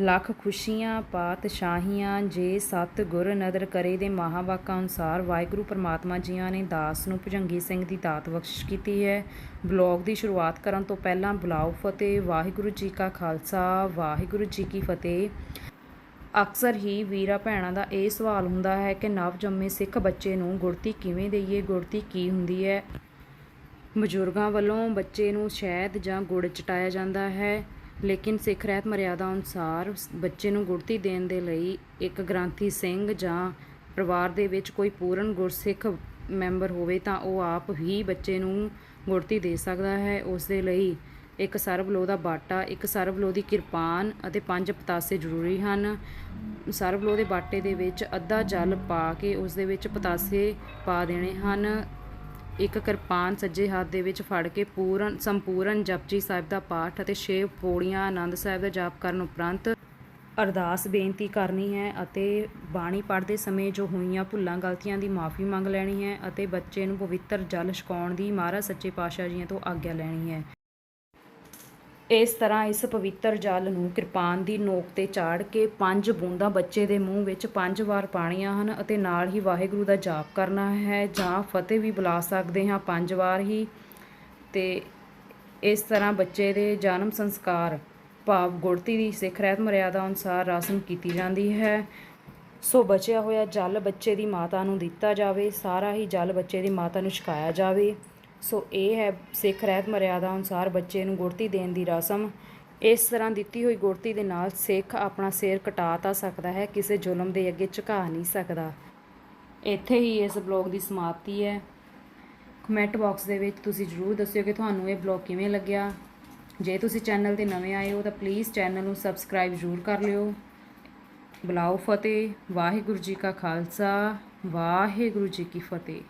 ਲੱਖ ਖੁਸ਼ੀਆਂ ਪਾਤਸ਼ਾਹੀਆਂ ਜੇ ਸਤ ਗੁਰ ਨਦਰ ਕਰੇ ਦੇ ਮਹਾਵਾਕਾਂ ਅਨੁਸਾਰ ਵਾਹਿਗੁਰੂ ਪਰਮਾਤਮਾ ਜੀਆਂ ਨੇ ਦਾਸ ਨੂੰ ਭੁਜੰਗੀ ਸਿੰਘ ਦੀ ਦਾਤ ਬਖਸ਼ਿਸ਼ ਕੀਤੀ ਹੈ। ਬਲੌਗ ਦੀ ਸ਼ੁਰੂਆਤ ਕਰਨ ਤੋਂ ਪਹਿਲਾਂ ਬੁਲਾਓ ਫਤਿਹ, ਵਾਹਿਗੁਰੂ ਜੀ ਕਾ ਖਾਲਸਾ, ਵਾਹਿਗੁਰੂ ਜੀ ਕੀ ਫਤਿਹ। ਅਕਸਰ ਹੀ ਵੀਰਾ ਭੈਣਾਂ ਦਾ ਇਹ ਸਵਾਲ ਹੁੰਦਾ ਹੈ ਕਿ ਨਵ ਜੰਮੇ ਸਿੱਖ ਬੱਚੇ ਨੂੰ ਗੁੜਤੀ ਕਿਵੇਂ ਦਈਏ ਗੁੜਤੀ ਕੀ ਹੁੰਦੀ ਹੈ? ਬਜ਼ੁਰਗਾਂ ਵੱਲੋਂ ਬੱਚੇ ਨੂੰ ਸ਼ਹਿਦ ਜਾਂ ਗੁੜ ਚਟਾਇਆ ਜਾਂਦਾ ਹੈ। ਲੇਕਿਨ ਸਿੱਖ ਰਹਿਤ ਮਰਿਆਦਾ ਅਨੁਸਾਰ ਬੱਚੇ ਨੂੰ ਗੁੜਤੀ ਦੇਣ ਦੇ ਲਈ ਇੱਕ ਗ੍ਰੰਥੀ ਸਿੰਘ ਜਾਂ ਪਰਿਵਾਰ ਦੇ ਵਿੱਚ ਕੋਈ ਪੂਰਨ ਗੁਰਸਿੱਖ ਮੈਂਬਰ ਹੋਵੇ ਤਾਂ ਉਹ ਆਪ ਹੀ ਬੱਚੇ ਨੂੰ ਗੁੜਤੀ ਦੇ ਸਕਦਾ ਹੈ। ਉਸ ਦੇ ਲਈ ਇੱਕ ਸਰਬਲੋ ਦਾ ਬਾਟਾ, ਇੱਕ ਸਰਬਲੋ ਦੀ ਕਿਰਪਾਨ ਅਤੇ ਪੰਜ ਪਤਾਸੇ ਜ਼ਰੂਰੀ ਹਨ। ਸਰਬਲੋ ਦੇ ਬਾਟੇ ਦੇ ਵਿੱਚ ਅੱਧਾ ਜਲ ਪਾ ਕੇ ਉਸ ਦੇ ਵਿੱਚ ਪਤਾਸੇ ਪਾ ਦੇਣੇ ਹਨ। ਇੱਕ ਕਿਰਪਾਨ ਸੱਜੇ ਹੱਥ ਦੇ ਵਿੱਚ ਫੜ ਕੇ ਪੂਰਨ, ਸੰਪੂਰਨ ਜਪਜੀ ਸਾਹਿਬ ਦਾ ਪਾਠ ਅਤੇ ਛੇ ਪੌੜੀਆਂ ਆਨੰਦ ਸਾਹਿਬ ਦਾ ਜਾਪ ਕਰਨ ਉਪਰੰਤ ਅਰਦਾਸ ਬੇਨਤੀ ਕਰਨੀ ਹੈ ਅਤੇ ਬਾਣੀ ਪੜ੍ਹਦੇ ਸਮੇਂ ਜੋ ਹੋਈਆਂ ਭੁੱਲਾਂ, ਗਲਤੀਆਂ ਦੀ ਮਾਫੀ ਮੰਗ ਲੈਣੀ ਹੈ ਅਤੇ ਬੱਚੇ ਨੂੰ ਪਵਿੱਤਰ ਜਲ ਛਕਾਉਣ ਦੀ ਮਹਾਰਾਜ ਸੱਚੇ ਪਾਤਸ਼ਾਹ ਜੀਆਂ ਤੋਂ ਆਗਿਆ ਲੈਣੀ ਹੈ। ਇਸ ਤਰ੍ਹਾਂ ਇਸ ਪਵਿੱਤਰ ਜਲ ਨੂੰ ਕਿਰਪਾਨ ਦੀ ਨੋਕ ਤੇ ਚਾੜ ਕੇ ਪੰਜ ਬੂੰਦਾਂ ਬੱਚੇ ਦੇ ਮੂੰਹ ਵਿੱਚ ਪੰਜ ਵਾਰ ਪਾਣੀਆਂ ਹਨ ਅਤੇ ਨਾਲ ਹੀ ਵਾਹਿਗੁਰੂ ਦਾ ਜਾਪ ਕਰਨਾ ਹੈ, ਜਾਂ ਫਤਿਹ ਵੀ ਬੁਲਾ ਸਕਦੇ ਹਾਂ ਪੰਜ ਵਾਰ ਹੀ। ਤੇ ਇਸ ਤਰ੍ਹਾਂ ਬੱਚੇ ਦੇ ਜਨਮ ਸੰਸਕਾਰ ਭਾਵ ਗੁੜਤੀ ਦੀ ਸਿੱਖ ਰਹਿਤ ਮਰਿਆਦਾ ਅਨੁਸਾਰ ਰਸਮ ਕੀਤੀ ਜਾਂਦੀ ਹੈ। ਸੋ ਬਚਿਆ ਹੋਇਆ ਜਲ ਬੱਚੇ ਦੀ ਮਾਤਾ ਨੂੰ ਦਿੱਤਾ ਜਾਵੇ, ਸਾਰਾ ਹੀ ਜਲ ਬੱਚੇ ਦੀ ਮਾਤਾ ਨੂੰ ਛਕਾਇਆ ਜਾਵੇ। ਸੋ ਇਹ ਹੈ ਸਿੱਖ ਰਹਿਤ ਮਰਿਆਦਾ ਅਨੁਸਾਰ ਬੱਚੇ ਨੂੰ ਗੁੜਤੀ ਦੇਣ ਦੀ ਰਸਮ। ਇਸ ਤਰ੍ਹਾਂ ਦਿੱਤੀ ਹੋਈ ਗੁੜਤੀ ਦੇ ਨਾਲ ਸਿੱਖ ਆਪਣਾ ਸਿਰ ਕਟਾ ਤਾਂ ਸਕਦਾ ਹੈ, ਕਿਸੇ ਜ਼ੁਲਮ ਦੇ ਅੱਗੇ ਝੁਕਾ ਨਹੀਂ ਸਕਦਾ। ਇੱਥੇ ਹੀ ਇਸ ਬਲੌਗ ਦੀ ਸਮਾਪਤੀ ਹੈ। ਕਮੈਂਟ ਬਾਕਸ ਦੇ ਵਿੱਚ ਤੁਸੀਂ ਜਰੂਰ ਦੱਸਿਓ ਕਿ ਤੁਹਾਨੂੰ ਇਹ ਬਲੌਗ ਕਿਵੇਂ ਲੱਗਿਆ। ਜੇ ਤੁਸੀਂ ਚੈਨਲ ਤੇ ਨਵੇਂ ਆਏ ਹੋ ਤਾਂ ਪਲੀਜ਼ ਚੈਨਲ ਨੂੰ ਸਬਸਕ੍ਰਾਈਬ ਜ਼ਰੂਰ ਕਰ ਲਿਓ। ਬੁਲਾਓ ਫਤਿਹ, ਵਾਹਿਗੁਰੂ ਜੀ ਕਾ ਖਾਲਸਾ, ਵਾਹਿਗੁਰੂ ਜੀ ਕੀ ਫਤਿਹ।